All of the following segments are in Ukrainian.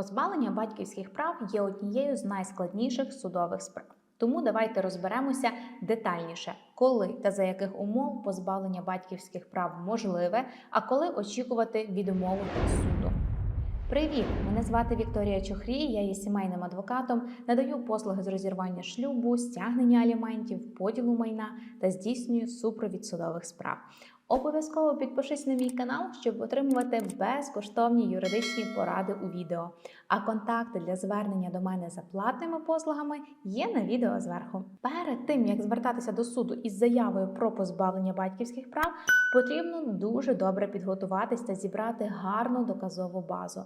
Позбавлення батьківських прав є однією з найскладніших судових справ. Тому давайте розберемося детальніше, коли та за яких умов позбавлення батьківських прав можливе, а коли очікувати від суду. Привіт! Мене звати Вікторія Чохрій, я є сімейним адвокатом, надаю послуги з розірвання шлюбу, стягнення аліментів, поділу майна та здійснюю супровід судових справ. Обов'язково підпишись на мій канал, щоб отримувати безкоштовні юридичні поради у відео. А контакти для звернення до мене за платними послугами є на відео зверху. Перед тим як звертатися до суду із заявою про позбавлення батьківських прав, потрібно дуже добре підготуватись та зібрати гарну доказову базу.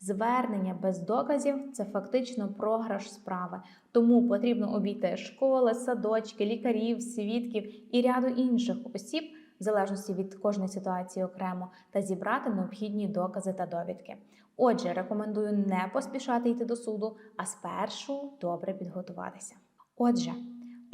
Звернення без доказів це фактично програш справи, тому потрібно обійти школи, садочки, лікарів, свідків і ряду інших осіб в залежності від кожної ситуації окремо, та зібрати необхідні докази та довідки. Отже, рекомендую не поспішати йти до суду, а спершу добре підготуватися. Отже,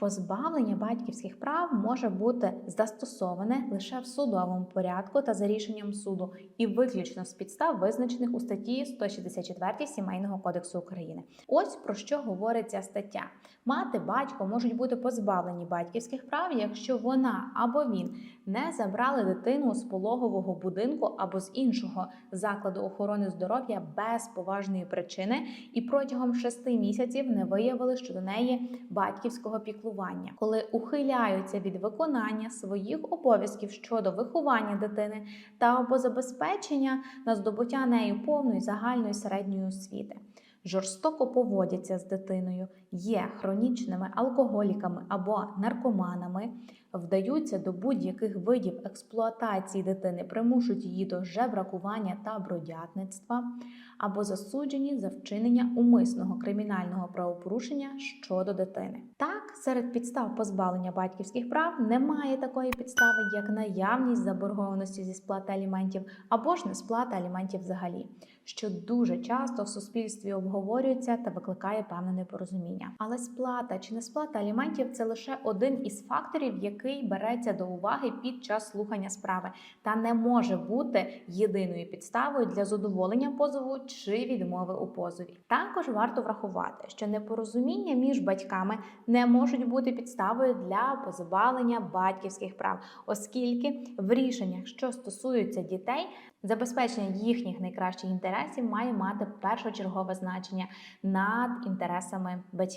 позбавлення батьківських прав може бути застосоване лише в судовому порядку та за рішенням суду, і виключно з підстав, визначених у статті 164 Сімейного кодексу України. Ось про що говорить ця стаття: мати, батько можуть бути позбавлені батьківських прав, якщо вона або він не забрали дитину з пологового будинку або з іншого закладу охорони здоров'я без поважної причини, і протягом шести місяців не виявили щодо неї батьківського піклування, коли ухиляються від виконання своїх обов'язків щодо виховання дитини та або забезпечення на здобуття нею повної загальної середньої освіти. Жорстоко поводяться з дитиною, є хронічними алкоголіками або наркоманами, вдаються до будь-яких видів експлуатації дитини, примушують її до жебракування та бродятництва, або засуджені за вчинення умисного кримінального правопорушення щодо дитини. Так, серед підстав позбавлення батьківських прав немає такої підстави, як наявність заборгованості зі сплати аліментів або ж несплата аліментів взагалі, що дуже часто в суспільстві обговорюється та викликає певне непорозуміння. Але сплата чи несплата аліментів це лише один із факторів, який береться до уваги під час слухання справи, та не може бути єдиною підставою для задоволення позову чи відмови у позові. Також варто врахувати, що непорозуміння між батьками не можуть бути підставою для позбавлення батьківських прав, оскільки в рішеннях, що стосуються дітей, забезпечення їхніх найкращих інтересів має мати першочергове значення над інтересами батьків.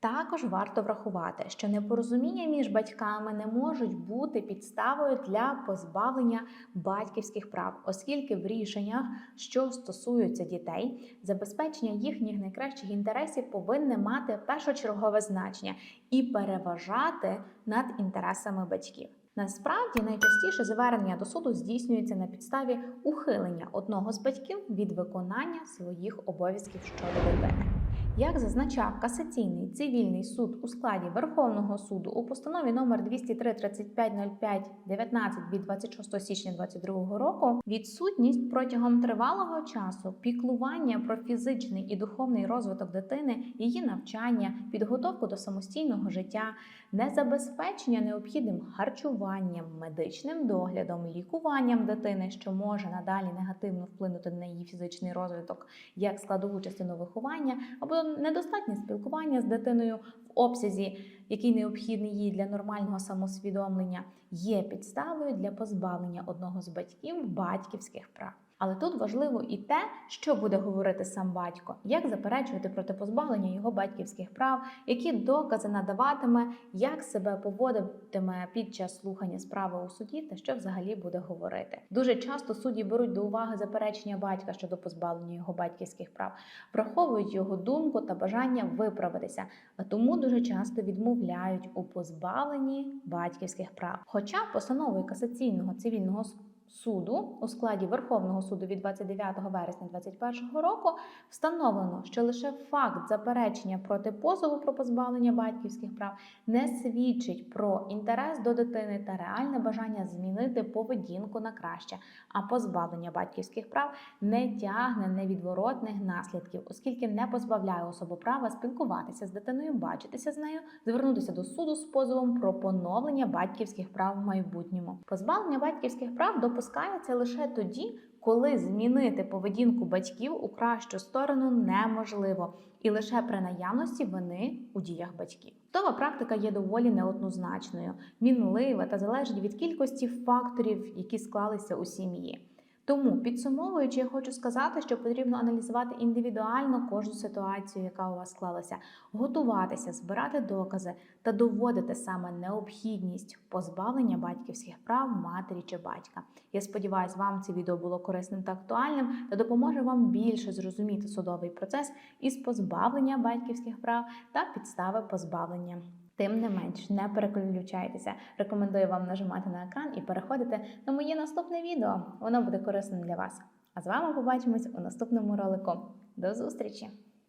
Також варто врахувати, що непорозуміння між батьками не можуть бути підставою для позбавлення батьківських прав, оскільки в рішеннях, що стосуються дітей, забезпечення їхніх найкращих інтересів повинне мати першочергове значення і переважати над інтересами батьків. Насправді найчастіше звернення до суду здійснюється на підставі ухилення одного з батьків від виконання своїх обов'язків щодо дитини. Як зазначав касаційний цивільний суд у складі Верховного суду у постанові номер 203 3505 19 від 26 січня 2022 року, відсутність протягом тривалого часу піклування про фізичний і духовний розвиток дитини, її навчання, підготовку до самостійного життя, незабезпечення необхідним харчуванням, медичним доглядом, лікуванням дитини, що може надалі негативно вплинути на її фізичний розвиток як складову частину виховання, або недостатнє спілкування з дитиною в обсязі, який необхідний їй для нормального самосвідомлення, є підставою для позбавлення одного з батьків батьківських прав. Але тут важливо і те, що буде говорити сам батько, як заперечувати проти позбавлення його батьківських прав, які докази надаватиме, як себе поводитиме під час слухання справи у суді, та що взагалі буде говорити. Дуже часто судді беруть до уваги заперечення батька щодо позбавлення його батьківських прав, враховують його думку та бажання виправитися, а тому дуже часто відмовляють у позбавленні батьківських прав. Хоча постановою касаційного цивільного суду у складі Верховного суду від 29 вересня 2021 року встановлено, що лише факт заперечення проти позову про позбавлення батьківських прав не свідчить про інтерес до дитини та реальне бажання змінити поведінку на краще, а позбавлення батьківських прав не тягне невідворотних наслідків, оскільки не позбавляє особу права спілкуватися з дитиною, бачитися з нею, звернутися до суду з позовом про поновлення батьківських прав в майбутньому. Позбавлення батьківських прав допускається лише тоді, коли змінити поведінку батьків у кращу сторону неможливо, і лише при наявності вини у діях батьків. Това практика є доволі неоднозначною, мінлива та залежить від кількості факторів, які склалися у сім'ї. Тому, підсумовуючи, я хочу сказати, що потрібно аналізувати індивідуально кожну ситуацію, яка у вас склалася, готуватися, збирати докази та доводити саме необхідність позбавлення батьківських прав матері чи батька. Я сподіваюся, вам це відео було корисним та актуальним та допоможе вам більше зрозуміти судовий процес із позбавлення батьківських прав та підстави позбавлення. Тим не менш, не переключайтеся. Рекомендую вам нажимати на екран і переходити на моє наступне відео. Воно буде корисним для вас. А з вами побачимось у наступному ролику. До зустрічі!